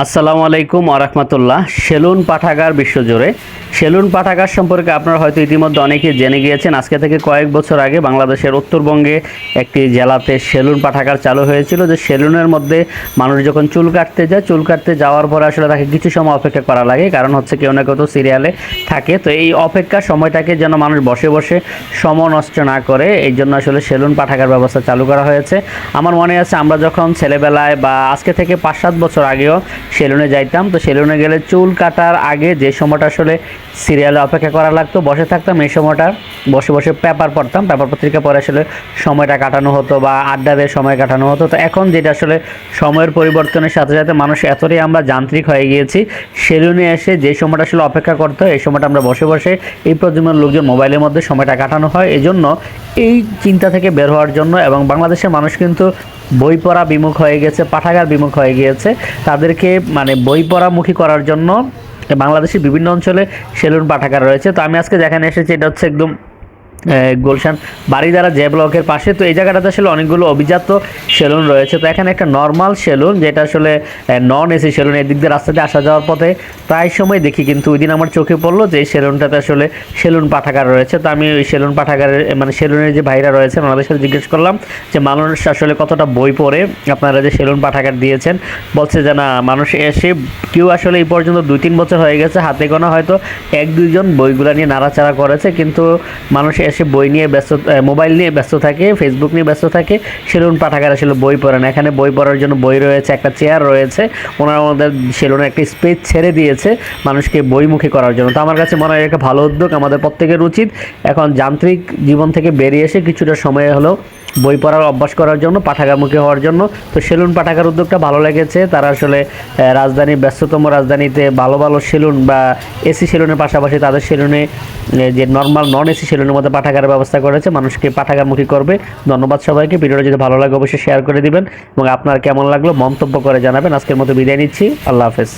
আসসালামু আলাইকুম আরহামতুল্লাহ সেলুন পাঠাগার বিশ্বজুড়ে। সেলুন পাঠাগার সম্পর্কে আপনারা হয়তো ইতিমধ্যে অনেকে জেনে গিয়েছেন। আজকে থেকে কয়েক বছর আগে বাংলাদেশের উত্তরবঙ্গে একটি জেলাতে সেলুন পাঠাগার চালু হয়েছিল। যে সেলুনের মধ্যে মানুষ যখন চুল কাটতে যায়, চুল কাটতে যাওয়ার পরে আসলে তাকে কিছু সময় অপেক্ষা করা লাগে। কারণ হচ্ছে কেউ না কেউ তো সিরিয়ালে থাকে। তো এই অপেক্ষার সময়টাকে যেন মানুষ বসে বসে সময় নষ্ট না করে, এই জন্য আসলে সেলুন পাঠাগার ব্যবস্থা চালু করা হয়েছে। আমার মনে আছে আমরা যখন ছেলেবেলায় বা আজকে থেকে পাঁচ সাত বছর আগেও সেলুনে যাইতাম। তো সেলুনে গেলে চুল কাটার আগে যে সময়টা আসলে সিরিয়ালে অপেক্ষা করা লাগতো, বসে থাকতাম এই সময়টা। বসে বসে পেপার পড়তাম পেপার পত্রিকা পরে আসলে সময়টা কাটানো হতো বা আড্ডা দিয়ে সময় কাটানো হতো। তো এখন যেটা আসলে সময়ের পরিবর্তনের সাথে সাথে মানুষ এতটাই আমরা যান্ত্রিক হয়ে গিয়েছি, সেলুনে এসে যে সময়টা আসলে অপেক্ষা করতো, এই সময়টা আমরা বসে বসে এই প্রজন্মের লোকজন মোবাইলের মধ্যে সময়টা কাটানো হয়। এই জন্য এই চিন্তা থেকে বের হওয়ার জন্য এবং বাংলাদেশের মানুষ কিন্তু বই পড়া বিমুখ হয়ে গেছে, পাঠাগার বিমুখ হয়ে গিয়েছে। তাদেরকে মানে বই পড়ামুখী করার জন্য বাংলাদেশের বিভিন্ন অঞ্চলে সেলুন পাঠাগার রয়েছে। তো আমি আজকে যেখানে এসেছি, এটা হচ্ছে একদম গুলশান বাড়িদারা জে ব্লকের পাশে। তো এই জায়গাটাতে আসলে অনেকগুলো অভিজাত সেলুন রয়েছে। তো এখানে একটা নর্মাল সেলুন, যেটা আসলে নন এসি সেলুন। এদিক দিয়ে রাস্তাতে আসা যাওয়ার পথে প্রায় সময় দেখি, কিন্তু ওই দিন আমার চোখে পড়ল যে এই সেলুনটাতে আসলে সেলুন পাঠাগার রয়েছে। তো আমি ওই সেলুন পাঠাগারের মানে সেলুনের যে ভাইরা রয়েছেন, ওনাদের সাথে জিজ্ঞেস করলাম যে, মানুষ আসলে কতটা বই পড়ে? আপনারা যে সেলুন পাঠাগার দিয়েছেন। বলছে যে, না, মানুষ এসে কেউ আসলে এই পর্যন্ত দুই তিন বছর হয়ে গেছে, হাতে গোনা হয়তো এক দুইজন বইগুলা নিয়ে নাড়াচাড়া করেছে, কিন্তু মানুষ এসে বই নিয়ে ব্যস্ত মোবাইল নিয়ে ব্যস্ত থাকে ফেসবুক নিয়ে ব্যস্ত থাকে, সেলুন পাঠাগার আসলে বই পড়ে না। এখানে বই পড়ার জন্য বই রয়েছে, একটা চেয়ার রয়েছে, ওনারা আমাদের সেলুনে একটা স্পেস ছেড়ে দিয়েছে মানুষকে বইমুখী করার জন্য। তো আমার কাছে মনে হয় একটা ভালো উদ্যোগ, আমাদের প্রত্যেকের উচিত। এখন যান্ত্রিক জীবন থেকে বেরিয়ে এসে কিছুটা সময় হলেও বই পড়ার অভ্যাস করার জন্য, পাঠাগারমুখী হওয়ার জন্য। তো সেলুন পাঠাগার উদ্যোগটা ভালো লেগেছে। তারা আসলে রাজধানীর ব্যস্ততম রাজধানীতে ভালো ভালো সেলুন বা এসি সেলুনের পাশাপাশি তাদের সেলুনে যে নর্মাল নন এসি সেলুনের মধ্যে পাঠাগারের ব্যবস্থা করেছে, মানুষকে পাঠাগারমুখী করবে। ধন্যবাদ সবাইকে। ভিডিওটা যদি ভালো লাগে, অবশ্যই শেয়ার করে দিবেন। এবং আপনার কেমন লাগল, মন্তব্য করে জানাবেন। আজকের মতো বিদায় নিচ্ছি। আল্লাহ হাফেজ।